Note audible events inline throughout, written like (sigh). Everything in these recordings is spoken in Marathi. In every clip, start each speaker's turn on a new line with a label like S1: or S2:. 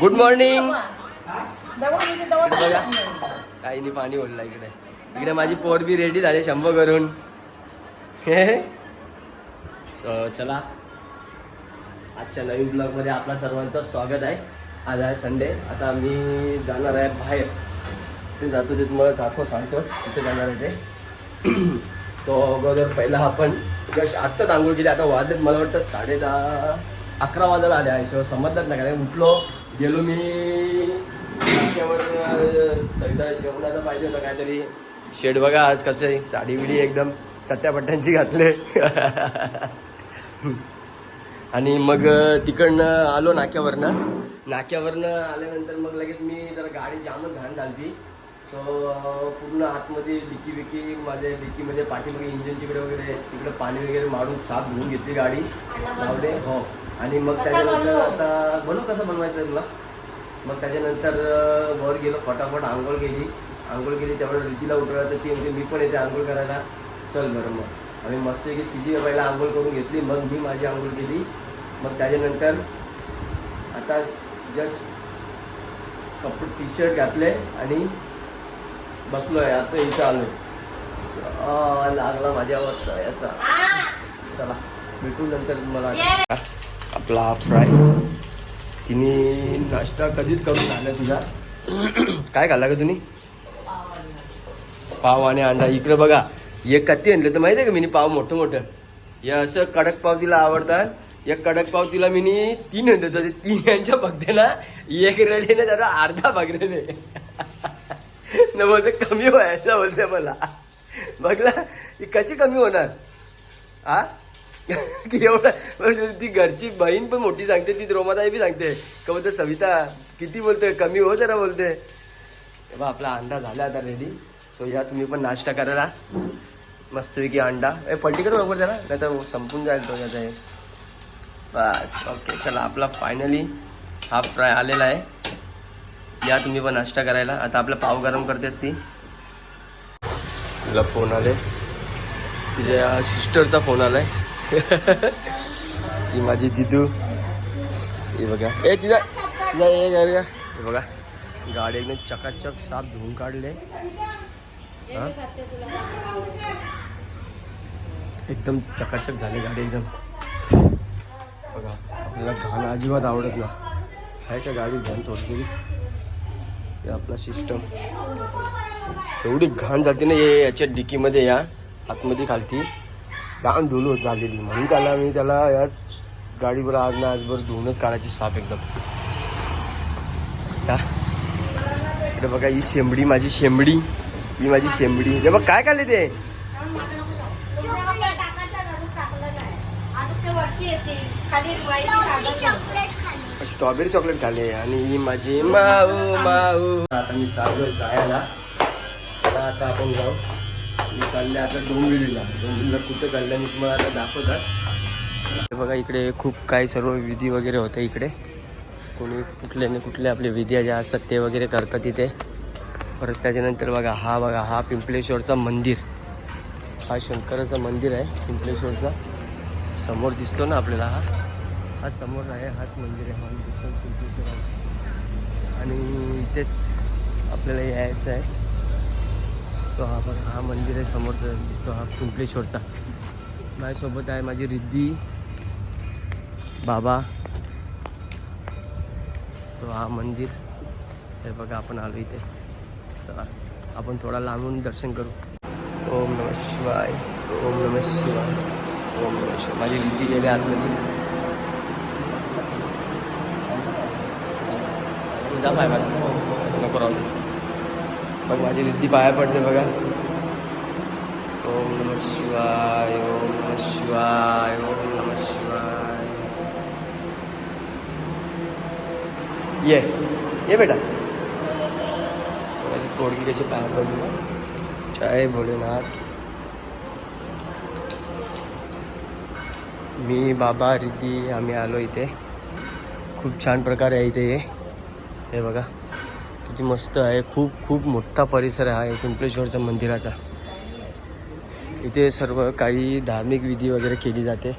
S1: गुड मॉर्निंग आईने पाणी ओढला इकडे. इकडे माझी पोर बी रेडी झाली शंभर करून. (laughs) चला. आजच्या नवीन ब्लॉगमध्ये आपल्या सर्वांचं स्वागत आहे. आज आहे संडे आता मी जाणार आहे बाहेर. ते जातो ते तुम्हाला दाखव सांगतोच. तिथे जाणार आहे ते. (clears throat) तो अगोदर पहिला आपण जस्ट आत्ताच आंघोळ केली. आता वाजलेत मला वाटतं साडे दहा अकरा वाजायला आले. आहे शिवाय समजतात नाही कारण उठलो गेलो मी. सविता जेवणाचं पाहिजे होतं काहीतरी. शेड बघा आज कसं साडी बिडी एकदम चट्ट्यापट्ट्यांची घातले. आणि मग तिकडनं आलो नाक्यावरनं. नाक्यावरनं आल्यानंतर मग लगेच मी जरा गाडी जामच घाण झाली सो पूर्ण आतमध्ये डिकी विकी माझ्या डिकीमध्ये पाठीमागे इंजिनची इकडे वगैरे तिकडे पाणी वगैरे मारून साफ धुवून घेतली गाडी. लावले हो. आणि मग त्याच्यानंतर? आता बनवू कसं बनवायचं आहे तुला? मग त्याच्यानंतर वर गेलो फटाफट आंघोळ केली. आंघोळ केली त्यावेळेस रीतीला उठवलं तर ती म्हणजे मी पण येते आंघोळ करायला. चल बरं मग. आम्ही मस्त की तिची पहिला आंघोळ करून घेतली. मग मी माझी आंघोळ केली. मग त्याच्यानंतर आता जस्ट कपडे टी शर्ट घातले आणि बसलोय. आता इथं आलोय. लागला माझ्यावर याचा. चला भेटू नंतर मला. आपला फ्राय तिने नाश्ता कधीच करून झाला तुझा काय खाल्ला का तुम्ही पाव आणि अंडा इकडे बघा एक कत्ती आणलं तर माहिती आहे का मी पाव मोठं मोठं या असं कडक पाव तिला आवडतात एक कडक पाव तिला मी तीन आणलं होतं तीन यांच्या बघते ना एक रेडे ना जरा अर्धा बघलेले न बोलते कमी व्हायचं बोलते मला बघला कशी कमी होणार आ की एवढं म्हणजे ती घरची बहीण पण मोठी सांगते ती द्रोमाताई बी सांगते. का बोलते सविता किती बोलते? कमी हो जरा बोलते. बा आपला अंडा झाला आता रेडी सो या तुम्ही पण नाश्ता करायला. मस्तपैकी अंडा. ए पलटी करू बरोबर जरा नाही तर संपून जाईल तो याचा हे. बस ओके चला आपला फायनली हाफ फ्राय आलेला आहे. या तुम्ही पण नाश्ता करायला. आता आपला पाव गरम करतात ती. तिला फोन आले. तिच्या सिस्टरचा फोन आला आहे ही माझी दिदू ही बघा ए तिला तिला हे घर हे बघा गाडी एकदम चकाचक साफ धुवून काढले हा? एकदम चकाचक झाली गाडी एकदम बघा आपल्याला घाण अजिबात आवडत ना खायच्या गाडी घाण थोडली हे आपला सिस्टम एवढी घाण जाते ना याच्या डिकीमध्ये या आतमध्ये खालती छान धुलो झालेली म्हणून त्याला मी त्याला याच गाडीवर आज ना आजभर धुवूनच काढायची साफ एकदम. इकडे बघा ही शेंबडी माझी शेंबडी. ही माझी शेंबडी. हे बघ काय काढले ते? स्ट्रॉबेरी चॉकलेट खाल्ले आणि ही माझी माऊ माऊ. आता मी चालू जायला आता आपण जाऊ. मी चालले आता डोंबिवलीला. डोंबिवलीला कुठं चाललं मी तुम्हाला आता दाखवतात. बघा इकडे खूप काही सर्व विधी वगैरे होते इकडे. कोणी कुठले ना कुठले आपले विधी ज्या असतात ते वगैरे करतात तिथे परत त्याच्यानंतर बघा हा बघा हा पिंपळेश्वरचा मंदिर. हा शंकराचं मंदिर आहे पिंपळेश्वरचा समोर दिसतो ना आपल्याला हा? हा समोर आहे हाच मंदिर आहे हा पिंपळेश्वर पिंपलेश्वर आणि इथेच आपल्याला यायचं आहे. सो हा बघा हा मंदिर आहे समोरचा दिसतो हा कुंपलेश्वरचा. माझ्यासोबत आहे माझी रिद्धी बाबा. सो हा मंदिर. हे बघा आपण आलो इथे. चला आपण थोडा लांबून दर्शन करू. ओम नम शिवाय ओम नम शिवाय ओम नम शिवाय. माझी रिद्धी गेली आतमध्ये. जा पाय बघा नको मग माझी रिद्धी पाया पडते बघा. ओम नम शिवाय ओम नम शिवाय ओम नम शिवाय. ये ये बेटा. माझी पोडगी कशी पाया पडली ना जय भोलेनाथ. मी बाबा रिद्धी आम्ही आलो इथे. खूप छान प्रकारे आहे इथे हे. हे बघा. किती मस्त आहे. खूप खूप मोठा परिसर आहे पिंपलेश्वरच्या मंदिराचा. इथे सर्व काही धार्मिक विधी वगैरे केली जाते.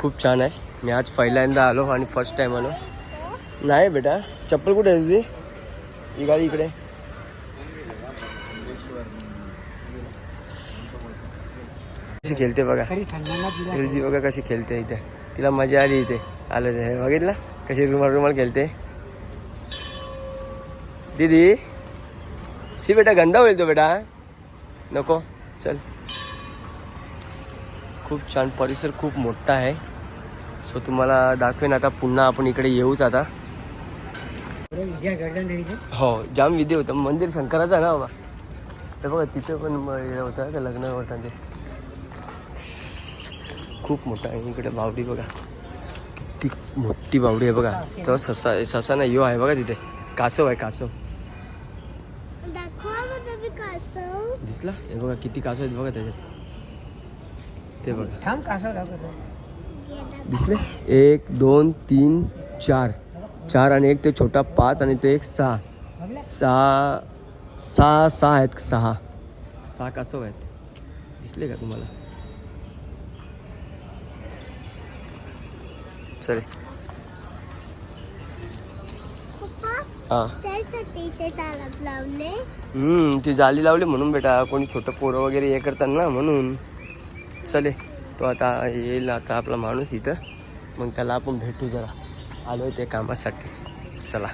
S1: खूप छान आहे. मी आज पहिल्यांदा आलो आणि फर्स्ट टाईम आलो. नाही बेटा चप्पल कुठे आहे तुझी? ही गाडी इकडे. कशी खेळते बघा. रिधी बघा कशी खेळते इथे. तिला मजा आली इथे. आलं ते. बघितलं? कशी रुमाल रुमाल खेळते? दीदी शी बेटा गंदा होईल तो बेटा नको चल. खूप छान परिसर खूप मोठा आहे. सो तुम्हाला दाखवेन आता पुन्हा आपण इकडे येऊच आता. हो जाम विधी होतं. मंदिर शंकराचं ना बाबा. तर बघा तिथे पण हे होतं का लग्न होतं ते. खूप मोठा आहे इकडे बावडी बघा. किती मोठी बावडी आहे बघा. तो ससा ससा नाही यो आहे बघा तिथे. कासव आहे कासव.
S2: कासव
S1: दिसला? हे बघा किती कासव आहेत बघा त्याच्यात. ते बघा.
S3: थांब कासव दाखवतो.
S1: दिसले? एक दोन तीन चार. चार आणि एक ते छोटा पाच आणि ते एक सहा. सहा सहा सहा आहेत सहा. सहा कासव आहेत. दिसले का तुम्हाला? सर हां.
S2: त्यासाठी ते तालाब लावले.
S1: हम्म ती जाली लावली म्हणून बेटा कोणी छोटं पोरं वगैरे हे करतात ना म्हणून. चले तो आता येईल आता आपला माणूस इथं. मग त्याला आपण भेटू जरा. आलो ते कामासाठी. चला.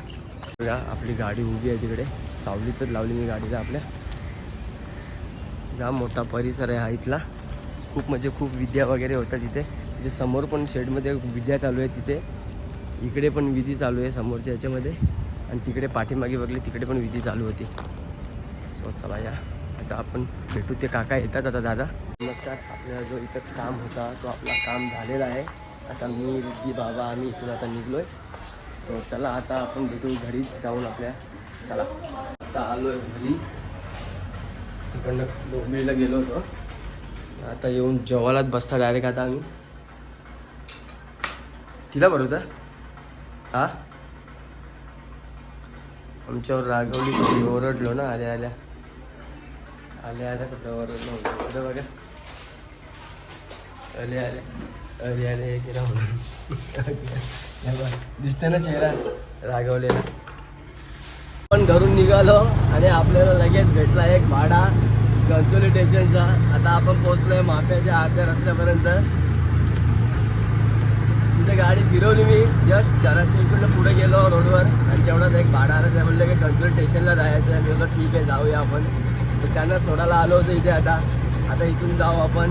S1: बघा आपली गाडी उभी आहे तिकडे. सावलीतच लावली मी गाडीला आपल्या. जाम मोठा परिसर आहे हा इथला. खूप म्हणजे खूप विद्या वगैरे होतात तिथे. तिथे समोर पण शेडमध्ये विद्या चालू आहे तिथे. इकडे पण विधी चालू आहे समोरच्या याच्यामध्ये. आणि तिकडे पाठीमागे बघले तिकडे पण विधी चालू होती. सो चला या. आता आपण भेटू. ते काका येतात आता दादा. नमस्कार. आपल्याला जो इथं काम होता तो आपला काम झालेला आहे. आता मी रिद्धी बाबा आम्ही इथून आता निघलो आहे सो चला आता आपण भेटू घरी जाऊन आपल्या. चला. आता आलो आहे घरी. तिकडनं डोंबिवलीला गेलो होतो. आता येऊन जेवायलाच बसता डायरेक्ट आता आम्ही. तिला बरोबर हां? आमच्यावर रागवली कधी ओरडलो ना. आल्या आल्या. आल्या आल्या तर ओरडलो होतं. बरं बघा. अरे आले अरे आले हे केला म्हणून दिसते ना चेहरा? रागवलेला. पण घरून निघालो आणि आपल्याला लगेच भेटला एक भाडा. कन्सोलिटेशनचा आता आपण पोहोचलोय माफ्याच्या अर्ध्या रस्त्यापर्यंत. तिथे गाडी फिरवली मी. जस्ट घरात इकडनं पुढे गेलो रोडवर आणि तेवढाच एक भाडा आला. त्या म्हणलं की कन्सोल स्टेशनला जायचं आहे मी ठीक आहे जाऊया आपण. तर त्यांना सोडायला आलो होतो इथे आता. आता इथून जाऊ आपण.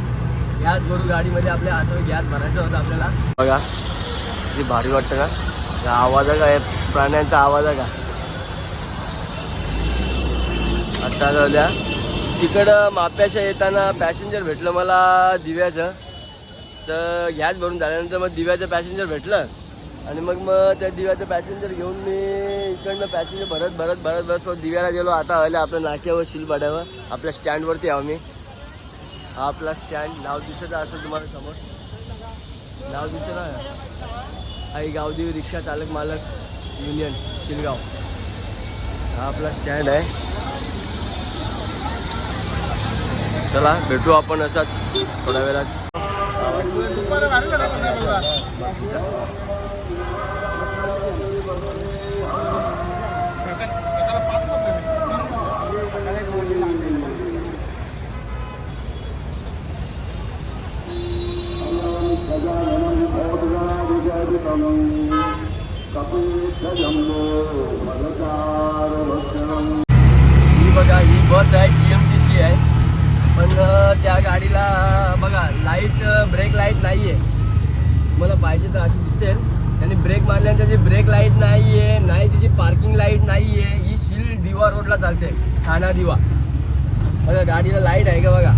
S1: गॅस भरू गाडीमध्ये आपल्या असं गॅस भरायचं होतं आपल्याला. बघा किती भारी वाटतं का? आवाज आहे का प्राण्यांचा आवाज आहे का? आता जाऊया. तिकडं माप्याशा येताना पॅसेंजर भेटलं मला दिव्याचं. तर गॅस भरून झाल्यानंतर मग दिव्याचं पॅसेंजर भेटलं. आणि मग मग त्या दिव्याचं पॅसेंजर घेऊन मी इकडनं पॅसेंजर भरत भरत भरत भरत सो दिव्याला गेलो. आता आलं आपल्या नाक्यावर शिलबाड्यावर. आपल्या स्टँडवरती आहो मी हा आपला स्टँड नाव दिसत असेल तुम्हाला समोर. नाव दिसत आई गावदेवी रिक्षा चालक मालक युनियन शिलगाव. हा आपला स्टँड आहे. चला भेटू आपण असाच थोड्या वेळात. ही बघा ही बस आहे टी एम टीची आहे. पण त्या गाडीला बघा लाइट ब्रेक लाइट नाही आहे मला पाहिजे तर अशी दिसेल. आणि ब्रेक मारल्यानंतर त्याची ब्रेक लाइट नाही आहे नाही तिची पार्किंग लाइट नाही आहे ही शिल दिवा रोडला चालते ठाणा दिवा. बघा गाडीला लाइट आहे का बघा?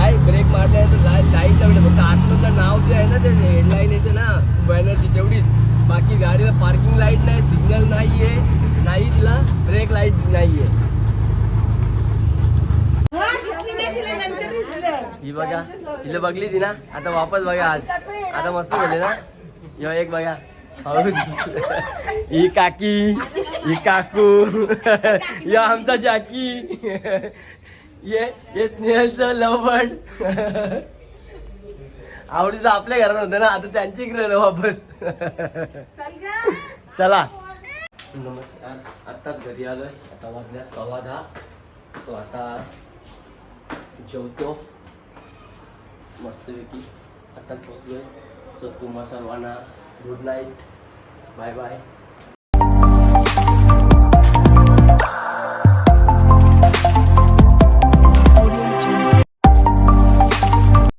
S1: आहे ब्रेक मारल्यानंतर लाइट लाइट नाही फक्त आतमधलं नाव जे आहे ना ते हेडलाईन येते ना बॅनरची तेवढीच. बाकी गाडीला पार्किंग लाइट नाही सिग्नल नाही आहे नाही तिला ब्रेक लाइट नाही आहे ही बघा हिला बघली ती ना आता वापस बघा आज. आता मस्त झाले ना. यो एक बघा. ही काकी ही काकू. या आमचा जाकी. ये ये स्नेहलचं लवबड आवडीचं आपल्या घरात होतं ना आता त्यांची इकडे वापस. चला. नमस्कार आत्ताच घरी आलोय. आता वाजल्या सव्वा दहा. सो आता जेवतो मस्तपैकी. आत्ताच पोचलोय सो तुम्हा सर्वांना गुड नाईट बाय बाय